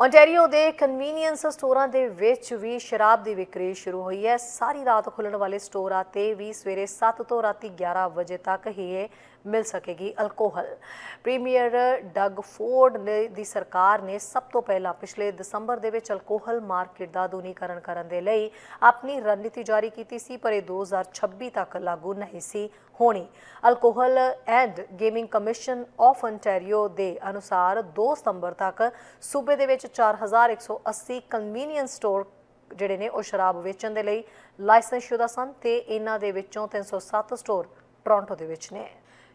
Ontario ਦੇ convenience ਸਟੋਰਾਂ ਦੇ ਵਿੱਚ ਵੀ ਸ਼ਰਾਬ ਦੀ ਵਿਕਰੀ ਸ਼ੁਰੂ ਹੋਈ ਹੈ। ਸਾਰੀ ਰਾਤ ਖੁੱਲਣ ਵਾਲੇ ਸਟੋਰਾਂ ਤੇ ਵੀ ਸਵੇਰੇ 7 ਤੋਂ ਰਾਤੀ 11 ਵਜੇ ਤੱਕ ਹੀ ਇਹ ਮਿਲ ਸਕੇਗੀ ਅਲਕੋਹਲ। ਪ੍ਰੀਮੀਅਰ ਡਗ ਫੋਰਡ ਨੇ ਦੀ ਸਰਕਾਰ ਨੇ ਸਭ ਤੋਂ ਪਹਿਲਾਂ ਪਿਛਲੇ ਦਸੰਬਰ ਦੇ ਵਿੱਚ ਅਲਕੋਹਲ ਮਾਰਕੀਟ ਦਾ ਆਧੁਨਿਕਰਨ ਕਰਨ ਦੇ ਲਈ ਆਪਣੀ ਰਣਨੀਤੀ ਜਾਰੀ ਕੀਤੀ ਸੀ, ਪਰ ਇਹ 2026 ਤੱਕ ਲਾਗੂ ਨਹੀਂ ਸੀ ਹੋਣੀ। Alcohol and gaming commission of ontario ਦੇ ਅਨੁਸਾਰ 2 ਸਤੰਬਰ ਤੱਕ ਸੂਬੇ ਦੇ ਵਿੱਚ 4180 ਕਨਵੀਨੀਅੰਸ ਸਟੋਰ ਜਿਹੜੇ ਨੇ ਉਹ ਸ਼ਰਾਬ ਵੇਚਣ ਦੇ ਲਈ ਲਾਇਸੈਂਸਸ਼ੁਦਾ ਸਨ ਤੇ ਇਹਨਾਂ ਦੇ ਵਿੱਚੋਂ 307 ਸਟੋਰ ਟੋਰਾਂਟੋ ਦੇ ਵਿੱਚ ਨੇ।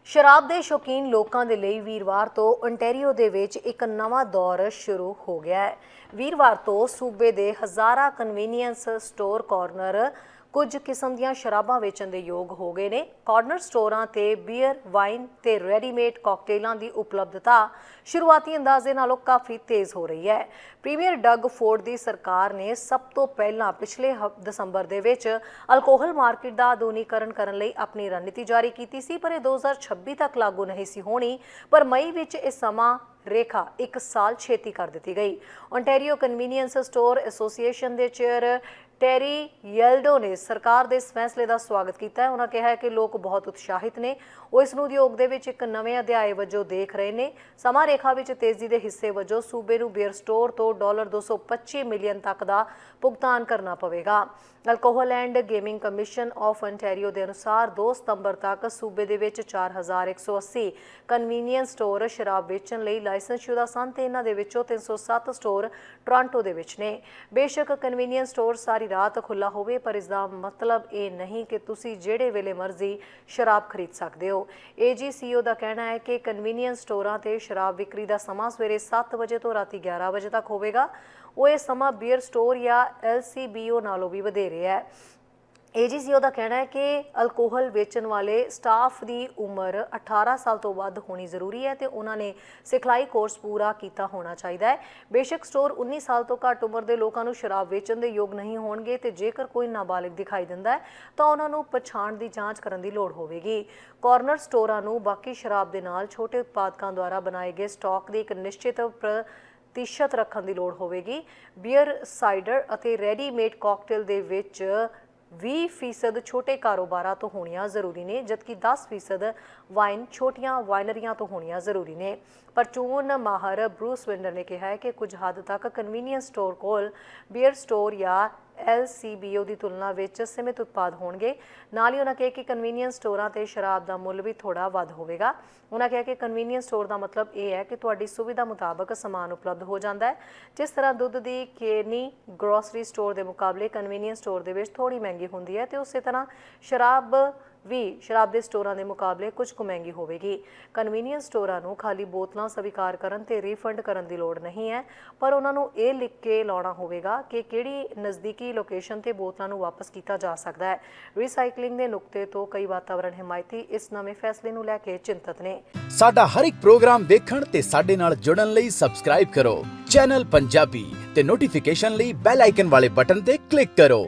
ਸ਼ਰਾਬ ਦੇ ਸ਼ੌਕੀਨ ਲੋਕਾਂ ਦੇ ਲਈ ਵੀਰਵਾਰ ਤੋਂ ontario ਦੇ ਵਿੱਚ ਇੱਕ ਨਵਾਂ ਦੌਰ ਸ਼ੁਰੂ ਹੋ ਗਿਆ ਹੈ। ਵੀਰਵਾਰ ਤੋਂ ਸੂਬੇ ਦੇ ਹਜ਼ਾਰਾਂ ਕਨਵੀਨੀਅੰਸ ਸਟੋਰ ਕਾਰਨਰ ਕੁਝ ਕਿਸਮ ਦੀਆਂ ਸ਼ਰਾਬਾਂ ਵੇਚਣ ਦੇ ਯੋਗ ਹੋ ਗਏ ਨੇ। ਕਾਰਨਰ ਸਟੋਰਾਂ ਤੇ ਬੀਅਰ, ਵਾਈਨ ਤੇ ਰੈਡੀਮੇਡ ਕਾਕਟੇਲਾਂ ਦੀ ਉਪਲਬਧਤਾ ਸ਼ੁਰੂਆਤੀ ਅੰਦਾਜ਼ੇ ਨਾਲੋਂ ਕਾਫੀ ਤੇਜ਼ ਹੋ ਰਹੀ ਹੈ। ਪ੍ਰੀਮੀਅਰ ਡਗ ਫੋਰਡ ਦੀ ਸਰਕਾਰ ਨੇ ਸਭ ਤੋਂ ਪਹਿਲਾਂ ਪਿਛਲੇ ਦਸੰਬਰ ਦੇ ਵਿੱਚ ਅਲਕੋਹਲ ਮਾਰਕੀਟ ਦਾ ਆਧੁਨਿਕਰਨ ਕਰਨ ਲਈ ਆਪਣੀ ਰਣਨੀਤੀ ਜਾਰੀ ਕੀਤੀ ਸੀ, ਪਰ ਇਹ 2026 ਤੱਕ ਲਾਗੂ ਨਹੀਂ ਸੀ ਹੋਣੀ। ਪਰ ਮਈ ਵਿੱਚ ਇਹ ਸਮਾਂ ਰੇਖਾ ਇੱਕ ਸਾਲ ਛੇਤੀ ਕਰ ਦਿੱਤੀ ਗਈ। ontario ਕਨਵੀਨੀਅੰਸ ਸਟੋਰ ਐਸੋਸੀਏਸ਼ਨ ਦੇ ਚੇਅਰ ਟੈਰੀ ਯੈਲਡੋ ਨੇ ਸਰਕਾਰ ਦੇ ਇਸ ਫੈਸਲੇ ਦਾ ਸਵਾਗਤ ਕੀਤਾ ਹੈ। ਉਹਨਾਂ ਕਿਹਾ ਹੈ ਕਿ ਲੋਕ ਬਹੁਤ ਉਤਸ਼ਾਹਿਤ ਨੇ। ਉਹ ਇਸ ਨੂੰ ਉਦਯੋਗ ਦੇ ਵਿੱਚ ਇੱਕ ਨਵੇਂ ਅਧਿਆਏ ਵਜੋਂ ਦੇਖ ਰਹੇ ਨੇ। ਸਮਾਂ ਰੇਖਾ ਵਿੱਚ ਤੇਜ਼ੀ ਦੇ ਹਿੱਸੇ ਵਜੋਂ ਸੂਬੇ ਨੂੰ ਬੀਅਰ ਸਟੋਰ ਤੋਂ ਡਾਲਰ 225 ਮਿਲੀਅਨ ਤੱਕ ਦਾ ਭੁਗਤਾਨ ਕਰਨਾ ਪਵੇਗਾ। Alcohol and gaming commission of ontario ਦੇ ਅਨੁਸਾਰ 2 ਸਤੰਬਰ ਤੱਕ ਸੂਬੇ ਦੇ ਵਿੱਚ 4180 ਕਨਵੀਨੀਅੰਸ ਸਟੋਰ ਸ਼ਰਾਬ ਵੇਚਣ ਲਈ ਲਾਇਸੈਂਸਸ਼ੁਦਾ ਸਨ ਤੇ ਇਹਨਾਂ ਦੇ ਵਿੱਚੋਂ 307 ਸਟੋਰ ਟੋਰਾਂਟੋ ਦੇ ਵਿੱਚ ਨੇ। ਬੇਸ਼ੱਕ ਕਨਵੀਨੀਅੰਸ ਸਟੋਰ ਸਾਰੀ ਰਾਤ ਖੁੱਲਾ ਹੋਵੇ, ਪਰ ਇਸ ਦਾ ਮਤਲਬ ਇਹ ਨਹੀਂ ਕਿ ਤੁਸੀਂ ਜਿਹੜੇ ਵੇਲੇ ਮਰਜ਼ੀ ਸ਼ਰਾਬ ਖਰੀਦ ਸਕਦੇ ਹੋ। ਏਜੀਸੀਓ ਦਾ ਕਹਿਣਾ ਹੈ ਕਿ ਕਨਵੀਨੀਅੰਸ ਸਟੋਰਾਂ ਤੇ ਸ਼ਰਾਬ ਵਿਕਰੀ ਦਾ ਸਮਾਂ ਸਵੇਰੇ 7 ਵਜੇ ਤੋਂ ਰਾਤੀ 11 ਵਜੇ ਤੱਕ ਹੋਵੇਗਾ। ਉਹ ਇਹ ਸਮਾਂ ਬੀਅਰ ਸਟੋਰ ਜਾਂ ਐਲਸੀਬੀਓ ਨਾਲੋਂ ਵੀ ਵਧੇਰੇ ਹੈ। ਏਜੀਸੀਓ ਦਾ ਕਹਿਣਾ ਹੈ ਕਿ ਅਲਕੋਹਲ ਵੇਚਣ ਵਾਲੇ ਸਟਾਫ ਦੀ ਉਮਰ 18 ਸਾਲ ਤੋਂ ਵੱਧ ਹੋਣੀ ਜ਼ਰੂਰੀ ਹੈ ਤੇ ਉਹਨਾਂ ਨੇ ਸਿਖਲਾਈ ਕੋਰਸ ਪੂਰਾ ਕੀਤਾ ਹੋਣਾ ਚਾਹੀਦਾ ਹੈ। ਬੇਸ਼ੱਕ ਸਟੋਰ 19 ਸਾਲ ਤੋਂ ਘੱਟ ਉਮਰ ਦੇ ਲੋਕਾਂ ਨੂੰ ਸ਼ਰਾਬ ਵੇਚਣ ਦੇ ਯੋਗ ਨਹੀਂ ਹੋਣਗੇ ਤੇ ਜੇਕਰ ਕੋਈ ਨਾਬਾਲਿਗ ਦਿਖਾਈ ਦਿੰਦਾ ਹੈ, ਤਾਂ ਉਹਨਾਂ ਨੂੰ ਪਛਾਣ ਦੀ ਜਾਂਚ ਕਰਨ ਦੀ ਲੋੜ ਹੋਵੇਗੀ। ਕਾਰਨਰ ਸਟੋਰਾਂ ਨੂੰ ਬਾਕੀ ਸ਼ਰਾਬ ਦੇ ਨਾਲ ਛੋਟੇ ਉਤਪਾਦਕਾਂ ਦੁਆਰਾ ਬਣਾਏ ਗਏ ਸਟਾਕ ਦੀ ਇੱਕ ਨਿਸ਼ਚਿਤ ਪ੍ਰਤੀਸ਼ਤ ਰੱਖਣ ਦੀ ਲੋੜ ਹੋਵੇਗੀ। ਬੀਅਰ, ਸਾਈਡਰ ਅਤੇ ਰੈਡੀਮੇਡ ਕਾਕਟੇਲ ਦੇ ਵਿੱਚ 20% ਛੋਟੇ ਕਾਰੋਬਾਰਾਂ ਤੋਂ ਹੋਣੀਆਂ ਜ਼ਰੂਰੀ ਨੇ, ਜਦਕਿ 10% ਵਾਈਨ ਛੋਟੀਆਂ ਵਾਈਨਰੀਆਂ ਤੋਂ ਹੋਣੀਆਂ ਜ਼ਰੂਰੀ ਨੇ। ਪਰ ਚੋਣ ਮਾਹਰ ਬਰੂਸ ਵਿੰਡਰ ਨੇ ਕਿਹਾ ਹੈ ਕਿ ਕੁਝ ਹੱਦ ਤੱਕ ਕਨਵੀਨੀਅੰਸ ਸਟੋਰ ਕੋਲ ਬੀਅਰ ਸਟੋਰ ਜਾਂ LCBO ਦੀ ਤੁਲਨਾ ਵਿੱਚ ਸੀਮਿਤ ਉਤਪਾਦ ਹੋਣਗੇ। ਨਾਲ ਹੀ ਉਹਨਾਂ ਕਿਹਾ ਕਿ ਕਨਵੀਨੀਅੰਸ ਸਟੋਰਾਂ ਤੇ ਸ਼ਰਾਬ ਦਾ ਮੁੱਲ ਵੀ ਥੋੜਾ ਵੱਧ ਹੋਵੇਗਾ। ਉਹਨਾਂ ਕਿਹਾ ਕਿ ਕਨਵੀਨੀਅੰਸ ਸਟੋਰ ਦਾ ਮਤਲਬ ਇਹ ਹੈ ਕਿ ਤੁਹਾਡੀ ਸੁਵਿਧਾ ਮੁਤਾਬਕ ਸਮਾਨ ਉਪਲਬਧ ਹੋ ਜਾਂਦਾ ਹੈ। ਜਿਸ ਤਰ੍ਹਾਂ ਦੁੱਧ ਦੀ ਕੇਨੀ ਗਰੋਸਰੀ ਸਟੋਰ ਦੇ ਮੁਕਾਬਲੇ ਕਨਵੀਨੀਅੰਸ ਸਟੋਰ ਦੇ ਵਿੱਚ ਥੋੜੀ ਮਹਿੰਗੀ ਹੁੰਦੀ ਹੈ ਤੇ ਉਸੇ ਤਰ੍ਹਾਂ ਸ਼ਰਾਬ ਵੀ ਸ਼ਰਾਬ ਦੇ ਸਟੋਰਾਂ ਦੇ ਮੁਕਾਬਲੇ ਕੁਝ ਕੁ ਮਹਿੰਗੀ ਹੋਵੇਗੀ। ਕਨਵੀਨੀਅੰਸ ਸਟੋਰਾਂ ਨੂੰ ਖਾਲੀ ਬੋਤਲਾਂ ਸਵੀਕਾਰ ਕਰਨ ਤੇ ਰੀਫੰਡ ਕਰਨ ਦੀ ਲੋੜ ਨਹੀਂ ਹੈ, ਪਰ ਉਹਨਾਂ ਨੂੰ ਇਹ ਲਿਖ ਕੇ ਲਾਉਣਾ ਹੋਵੇਗਾ ਕਿ ਕਿਹੜੀ ਨਜ਼ਦੀਕੀ ਲੋਕੇਸ਼ਨ ਤੇ ਬੋਤਲਾਂ ਨੂੰ ਵਾਪਸ ਕੀਤਾ ਜਾ ਸਕਦਾ ਹੈ। ਰੀਸਾਈਕਲਿੰਗ ਦੇ ਨੁਕਤੇ ਤੋਂ ਕਈ ਵਾਤਾਵਰਣ ਹਿਮਾਇਤੀ ਇਸ ਨਵੇਂ ਫੈਸਲੇ ਨੂੰ ਲੈ ਕੇ ਚਿੰਤਤ ਨੇ। ਸਾਡਾ ਹਰ ਇੱਕ ਪ੍ਰੋਗਰਾਮ ਦੇਖਣ ਤੇ ਸਾਡੇ ਨਾਲ ਜੁੜਨ ਲਈ ਸਬਸਕ੍ਰਾਈਬ ਕਰੋ। ਚੈਨਲ ਪੰਜਾਬੀ ਤੇ ਨੋਟੀਫਿਕੇਸ਼ਨ ਲਈ ਬੈਲ ਆਈਕਨ ਵਾਲੇ ਬਟਨ ਤੇ ਕਲਿੱਕ ਕਰੋ।